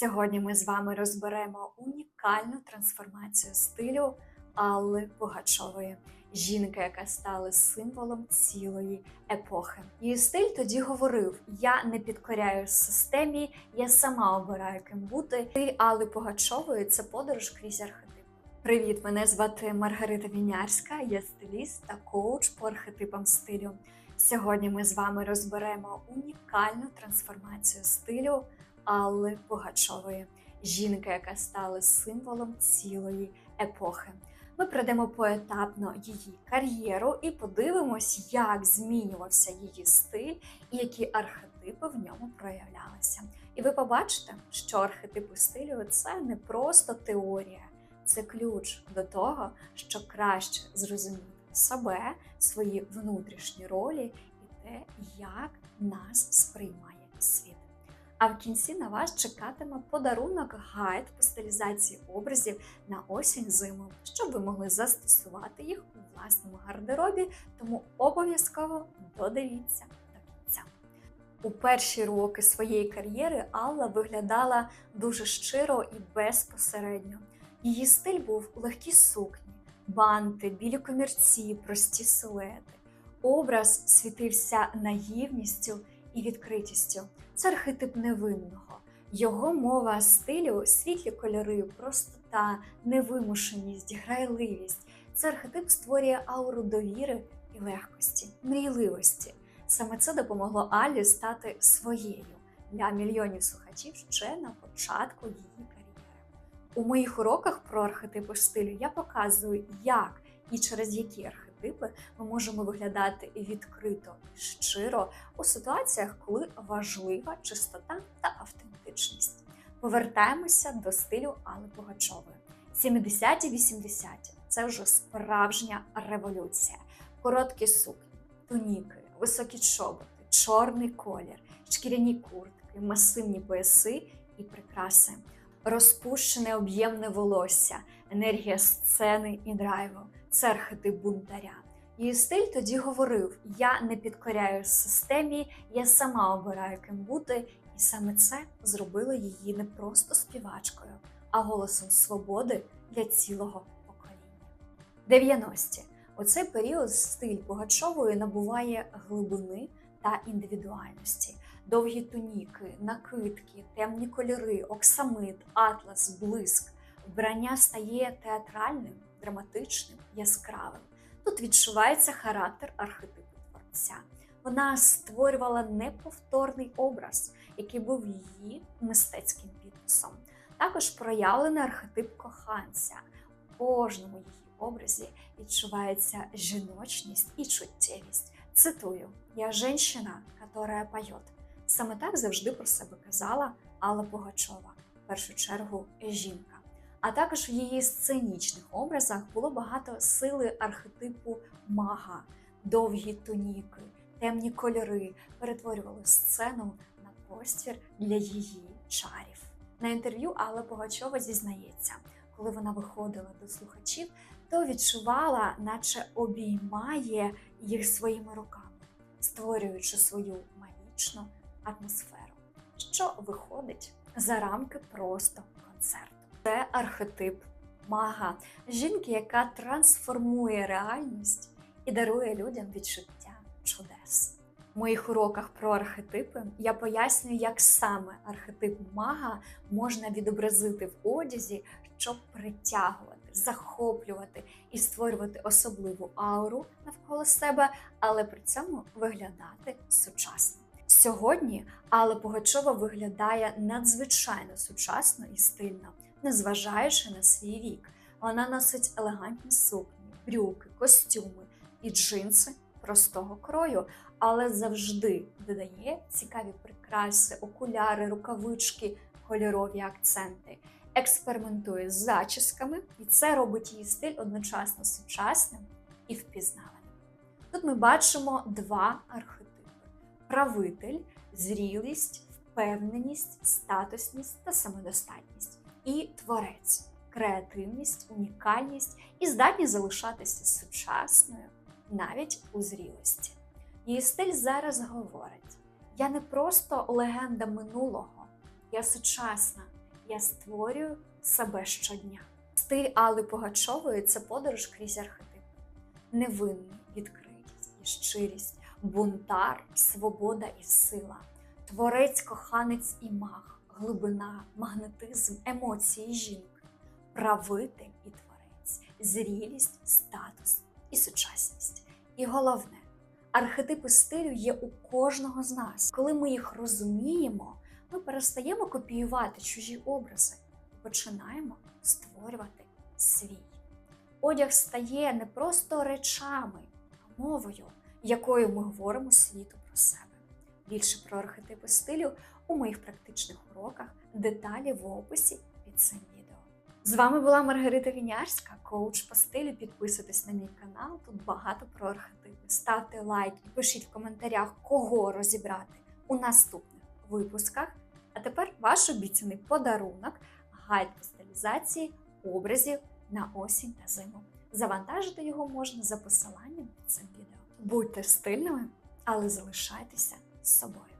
Сьогодні ми з вами розберемо унікальну трансформацію стилю Алли Пугачової, жінки, яка стала символом цілої епохи. Її стиль тоді говорив: я не підкоряю системі, я сама обираю ким бути. Стиль Алли Пугачової це подорож крізь архетип. Привіт, мене звати Маргарита Вінярська, я стиліст та коуч по архетипам стилю. Сьогодні ми з вами розберемо унікальну трансформацію стилю Алли Пугачової, жінки, яка стала символом цілої епохи. Ми пройдемо поетапно її кар'єру і подивимось, як змінювався її стиль і які архетипи в ньому проявлялися. І ви побачите, що архетипи стилю це не просто теорія, це ключ до того, щоб краще зрозуміти себе, свої внутрішні ролі і те, як нас сприймає світ. А в кінці на вас чекатиме подарунок гайд по стилізації образів на осінь-зиму, щоб ви могли застосувати їх у власному гардеробі, тому обов'язково додивіться до кінця. У перші роки своєї кар'єри Алла виглядала дуже щиро і безпосередньо. Її стиль був у легкій сукні, банти, білі комірці, прості силуети. Образ світився наївністю і відкритістю. Це архетип невинного. Його мова стилю, світлі кольори, простота, невимушеність, грайливість. Цей архетип створює ауру довіри і легкості, мрійливості. Саме це допомогло Алі стати своєю для мільйонів слухачів ще на початку її кар'єри. У моїх уроках про архетипи стилю я показую, як і через які архетипи ми можемо виглядати відкрито і щиро у ситуаціях, коли важлива чистота та автентичність. Повертаємося до стилю Алли Пугачової. 70-80-ті це вже справжня революція. Короткі сукні, туніки, високі чоботи, чорний колір, шкіряні куртки, масивні пояси і прикраси, розпущене об'ємне волосся, енергія сцени і драйву. Це архетип бунтаря. Її стиль тоді говорив: я не підкоряю системі, я сама обираю ким бути, і саме це зробило її не просто співачкою, а голосом свободи для цілого покоління. 90-ті. У цей період стиль Пугачової набуває глибини та індивідуальності. Довгі туніки, накидки, темні кольори, оксамит, атлас, блиск. Вбрання стає театральним, драматичним, яскравим. Тут відчувається характер архетипу творця. Вона створювала неповторний образ, який був її мистецьким підписом. Також проявлений архетип коханця. У кожному її образі відчувається жіночність і чуттєвість. Цитую: Я жінка, яка поет. Саме так завжди про себе казала Алла Пугачова, в першу чергу жінка. А також в її сценічних образах було багато сили архетипу мага, довгі туніки, темні кольори перетворювали сцену на простір для її чарів. На інтерв'ю Алла Пугачова зізнається, коли вона виходила до слухачів, то відчувала, наче обіймає їх своїми руками, створюючи свою магічну атмосферу, що виходить за рамки просто концерту. Це архетип мага, жінки, яка трансформує реальність і дарує людям відчуття чудес. В моїх уроках про архетипи я пояснюю, як саме архетип мага можна відобразити в одязі, щоб притягувати, захоплювати і створювати особливу ауру навколо себе, але при цьому виглядати сучасно. Сьогодні Алла Пугачова виглядає надзвичайно сучасно і стильно незважаючи на свій вік. Вона носить елегантні сукні, брюки, костюми і джинси простого крою, але завжди додає цікаві прикраси, окуляри, рукавички, кольорові акценти. Експериментує з зачісками, і це робить її стиль одночасно сучасним і впізнаваним. Тут ми бачимо два архетипи: правитель, зрілість, впевненість, статусність та самодостатність і творець, креативність, унікальність і здатність залишатися сучасною навіть у зрілості. Її стиль зараз говорить: я не просто легенда минулого, я сучасна, я створюю себе щодня. Стиль Алли Пугачової це подорож крізь архетипи. Невинний, відкритість і щирість, бунтар, свобода і сила, творець, коханець і маг, глибина, магнетизм, емоції жінки, правитель і творець, зрілість, статус і сучасність. І головне, архетипи стилю є у кожного з нас. Коли ми їх розуміємо, ми перестаємо копіювати чужі образи починаємо створювати свій. Одяг стає не просто речами, а мовою, якою ми говоримо світу про себе. Більше про архетипи стилю у моїх практичних уроках, деталі в описі під цим відео. З вами була Маргарита Вінярська, коуч по стилю. Підписуйтесь на мій канал, тут багато про архетипи. Ставте лайк і пишіть в коментарях, кого розібрати у наступних випусках. А тепер ваш обіцяний подарунок гайд по стилізації образів на осінь та зиму. Завантажити його можна за посиланням під цим відео. Будьте стильними, але залишайтеся собою.